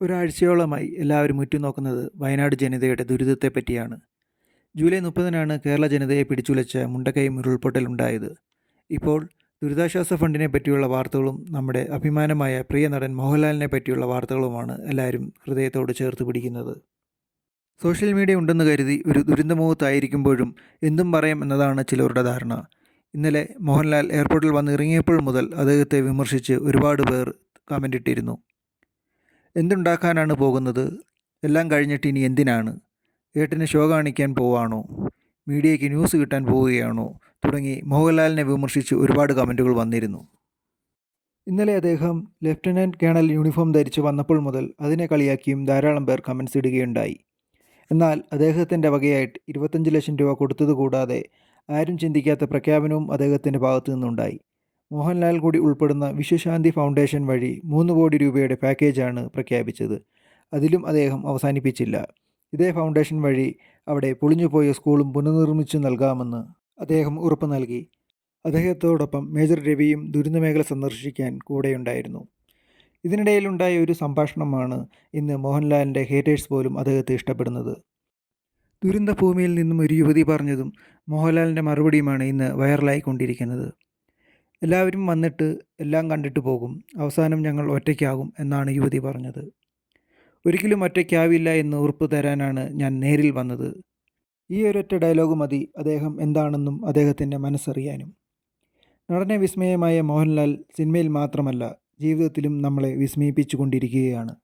ഒരാഴ്ചയോളമായി എല്ലാവരും ഉറ്റുനോക്കുന്നത് വയനാട് ജനതയുടെ ദുരിതത്തെപ്പറ്റിയാണ്. ജൂലൈ മുപ്പതിനാണ് കേരള ജനതയെ പിടിച്ചുലച്ച മുണ്ടക്കൈ ഉരുൾപൊട്ടലുണ്ടായത് ഇപ്പോൾ ദുരിതാശ്വാസ ഫണ്ടിനെ പറ്റിയുള്ള വാർത്തകളും നമ്മുടെ അഭിമാനമായ പ്രിയ നടൻ മോഹൻലാലിനെ പറ്റിയുള്ള വാർത്തകളുമാണ് എല്ലാവരും ഹൃദയത്തോട് ചേർത്ത് പിടിക്കുന്നത്. സോഷ്യൽ മീഡിയ ഉണ്ടെന്ന് കരുതി ഒരു ദുരന്തമുഖത്തായിരിക്കുമ്പോഴും എന്തും പറയാം എന്നതാണ് ചിലരുടെ ധാരണ. ഇന്നലെ മോഹൻലാൽ എയർപോർട്ടിൽ വന്ന് ഇറങ്ങിയപ്പോൾ മുതൽ അദ്ദേഹത്തെ വിമർശിച്ച് ഒരുപാട് പേർ കമന്റ് ഇട്ടിരുന്നു. എന്തുണ്ടാക്കാനാണ് പോകുന്നത്? എല്ലാം കഴിഞ്ഞിട്ട് ഇനി എന്തിനാണ്? ഏട്ടന് ഷോ കാണിക്കാൻ പോവാണോ? മീഡിയയ്ക്ക് ന്യൂസ് കിട്ടാൻ പോവുകയാണോ? തുടങ്ങി മോഹൻലാലിനെ വിമർശിച്ച് ഒരുപാട് കമന്റുകൾ വന്നിരുന്നു. ഇന്നലെ അദ്ദേഹം ലഫ്റ്റനന്റ് കേണൽ യൂണിഫോം ധരിച്ച് വന്നപ്പോൾ മുതൽ അതിനെ കളിയാക്കിയും ധാരാളം പേർ കമൻസ് ഇടുകയുണ്ടായി. എന്നാൽ അദ്ദേഹത്തിന്റെ വകയായിട്ട് ഇരുപത്തഞ്ച് ലക്ഷം രൂപ കൊടുത്തത് കൂടാതെ ആരും ചിന്തിക്കാത്ത പ്രഖ്യാപനവും അദ്ദേഹത്തിന്റെ ഭാഗത്തു നിന്നുണ്ടായി. മോഹൻലാൽ കൂടി ഉൾപ്പെടുന്ന വിശ്വശാന്തി ഫൗണ്ടേഷൻ വഴി മൂന്ന് കോടി രൂപയുടെ പാക്കേജാണ് പ്രഖ്യാപിച്ചത്. അതിലും അദ്ദേഹം അവസാനിപ്പിച്ചില്ല. ഇതേ ഫൗണ്ടേഷൻ വഴി അവിടെ പൊളിഞ്ഞുപോയ സ്കൂളും പുനർനിർമ്മിച്ചു നൽകാമെന്ന് അദ്ദേഹം ഉറപ്പ് നൽകി. അദ്ദേഹത്തോടൊപ്പം മേജർ രവിയും ദുരന്തമേഖല സന്ദർശിക്കാൻ കൂടെയുണ്ടായിരുന്നു. ഇതിനിടയിലുണ്ടായ ഒരു സംഭാഷണമാണ് ഇന്ന് മോഹൻലാലിന്റെ ഹേറ്റേഴ്സ് പോലും അദ്ദേഹത്തെ ഇഷ്ടപ്പെടുന്നത്. ദുരന്ത ഭൂമിയിൽ നിന്നും ഒരു യുവതി പറഞ്ഞതും മോഹൻലാലിന്റെ മറുപടിയുമാണ് ഇന്ന് വൈറലായിക്കൊണ്ടിരിക്കുന്നത്. എല്ലാവരും വന്നിട്ട് എല്ലാം കണ്ടിട്ട് പോകും. അവസാനം ഞങ്ങൾ ഒറ്റയ്ക്കാകും എന്നാണ് യുവതി പറഞ്ഞത്. ഒരിക്കലും ഒറ്റയ്ക്കാവില്ല എന്ന് ഉറപ്പ് തരാനാണ് ഞാൻ നേരിൽ വന്നത്. ഈ ഒരൊറ്റ ഡയലോഗ് മതി. അദ്ദേഹം എന്താണെന്നും അദ്ദേഹത്തിന്റെ മനസ്സറിയാനും. നടനെ വിസ്മയമായ മോഹൻലാൽ സിനിമയിൽ മാത്രമല്ല ജീവിതത്തിലും നമ്മളെ വിസ്മയിപ്പിച്ചു കൊണ്ടിരിക്കുകയാണ്